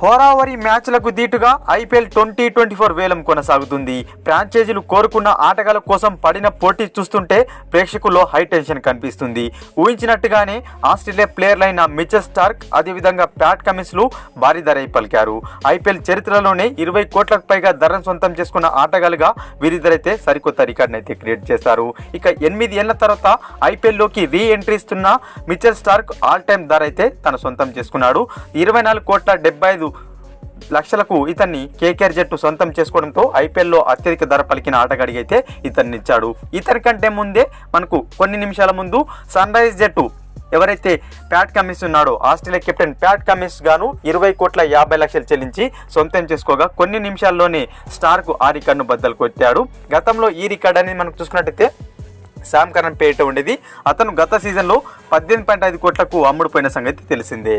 హోరావరి మ్యాచ్లకు దీటుగా IPL twenty twenty four వేలం కొనసాగుతుంది. ఫ్రాంచైజీలు కోరుకున్న ఆటగాళ్ళ కోసం పడిన పోటీ చూస్తుంటే ప్రేక్షకుల్లో హై టెన్షన్ కనిపిస్తుంది. ఊహించినట్టుగానే ఆస్ట్రేలియా ప్లేయర్లైన మిచెల్ స్టార్క్ అదేవిధంగా ప్యాట్ కమిన్స్లు భారీ ధర పలికారు. ఐపీఎల్ చరిత్రలోనే ఇరవై కోట్లకు పైగా ధరను సొంతం చేసుకున్న ఆటగాళ్ళుగా వీరిద్దరైతే సరికొత్త రికార్డును అయితే క్రియేట్ చేశారు. ఇక ఎనిమిది ఏళ్ళ తర్వాత ఐపీఎల్లోకి రీ ఎంట్రీ ఇస్తున్న మిచెల్ స్టార్క్ ఆల్ టైమ్ ధర అయితే తన సొంతం చేసుకున్నాడు. ఇరవై నాలుగు కోట్ల డెబ్బై ఐదు లక్షలకు ఇతన్ని కేకేఆర్ జట్టు సొంతం చేసుకోవడంతో ఐపీఎల్లో అత్యధిక ధర పలికిన ఆటగాడికి అయితే ఇతన్ని ఇచ్చాడు ఇతని కంటే ముందే మనకు కొన్ని నిమిషాల ముందు సన్ రైజ్ జట్టు ఎవరైతే ప్యాట్ కమిన్స్ ఉన్నాడో ఆస్ట్రేలియా కెప్టెన్ ప్యాట్ కమిన్స్ గాను ఇరవై కోట్ల యాభై లక్షలు చెల్లించి సొంతం చేసుకోగా కొన్ని నిమిషాల్లోనే స్టార్కు ఆ రికార్డును బద్దలు కొట్టాడు. గతంలో ఈ రికార్డ్ అనేది మనం చూసుకున్నట్టయితే శామ్ కరణ్ పేట ఉండేది. అతను గత సీజన్లో పద్దెనిమిది పాయింట్ ఐదు కోట్లకు అమ్ముడుపోయిన సంగతి తెలిసిందే.